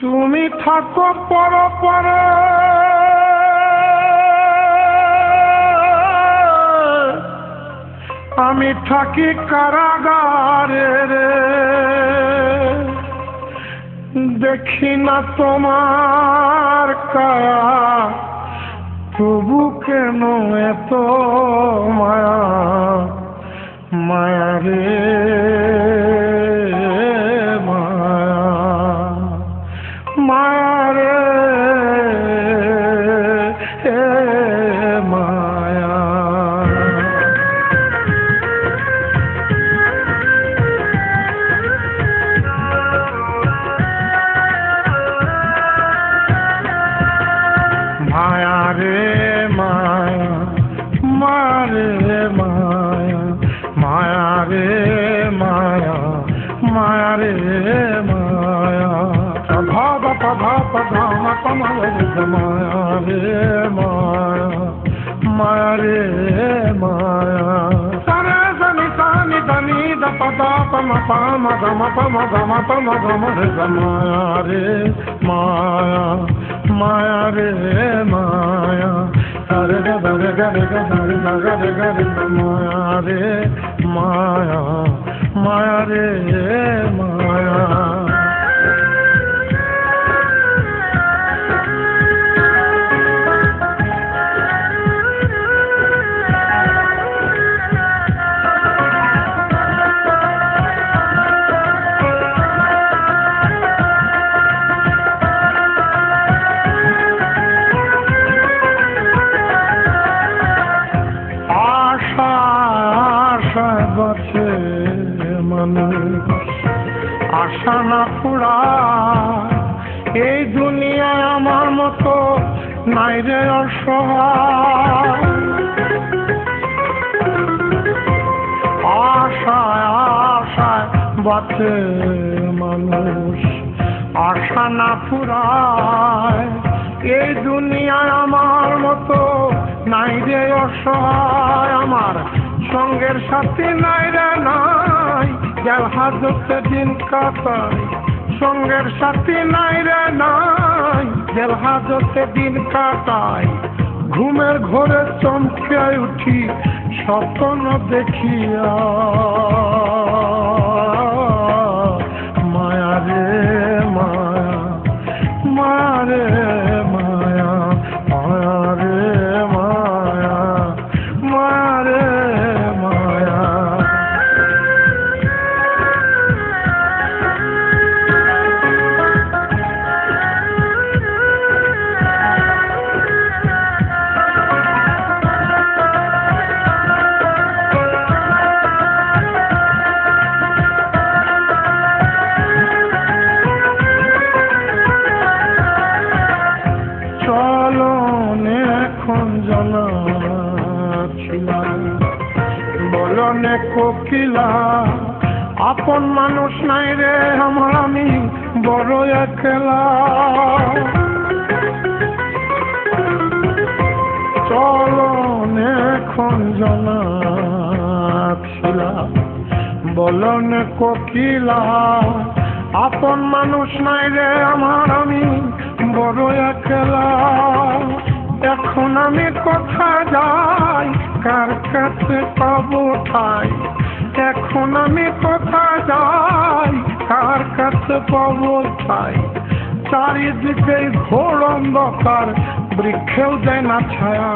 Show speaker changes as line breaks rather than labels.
তুমি থাকো পর পরে আমি থাকি কারাগারে রে। দেখি না তোমার কায়া, তবু কেন এত মায়া? माया रे माया मा रे माया माया रे माया माया रे माया। त प्रभाव धाम कमल माया रे माया माया रे माया। सर सीता निधनी द गम पम गम तम धम तम रायारे माया। माया रे माया सारे रे धरे गरे गरे गरे गरे माया रे माया माया रे আশা না পুরা, এই দুনিয়ায় আমার মতো নাই রে আশায় আশায় বাঁচে মানুষ, আশা না পুরায়, এই দুনিয়ায় আমার মতো নাই রে অসহায়। আমার সঙ্গের সাথে নাই রে নাই। গেল হাজতে দিন কাটাই সঙ্গের সাথে নাই রে নাই। গেল হাজতে দিন কাটাই ঘুমের ঘরে চমকে উঠি, স্বপ্ন দেখিয়া। মায়া রে, মায়া মায়া রে। এখন জানা ছিলাম বলো নে কোকিলা, আপন মানুষ নাই রে আমার, আমি বড় একলা। চলো এখন জানা ছিলাম বলো নে কোকিলা, আপন মানুষ নাই রে আমার, আমি বড় একলা। এখন আমি কোথা যাই? কার কাছে পাবো ঠাই? এখন আমি কোথা যাই? কার কাছে পাবো ঠাই? চারিদিকে ঘোর অন্ধকার, বৃক্ষেও দেয় না ছায়া।